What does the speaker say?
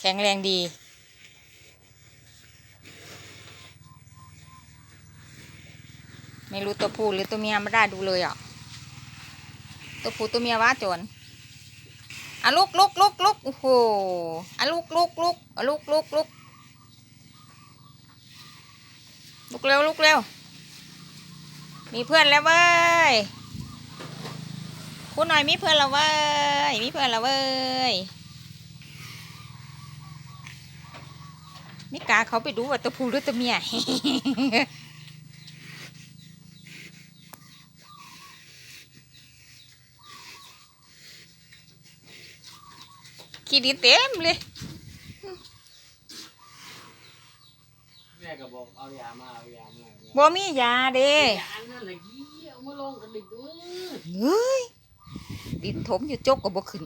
แข็งแรงดี ไม่รู้ตัวผู้หรือตัวเมียไม่ได้ดูเลยอะ ตัวผู้ตัวเมียว่าจนอะลุกลุกลุกลุกโอ้โหอะลุกลุกลุกอะลุกลุกลุกลุกเร็วลุกเร็ว มีเพื่อนแล้วเว้ยคุณหน่อยมีเพื่อนแล้วเว้ย มีเพื่อนแล้วเว้ย นี่กาเขาไปดูว่าตัวผู้หรือตัวเมียขี้ดินเต็มเลยแม่ก็บอกเอายามาเอายามาเอายาบ่มียาเด้ยานั่นแหละยี่เอามาลงกันดิด้วยเฮ้ยดินถมอยู่จกก็บ่ขึ้น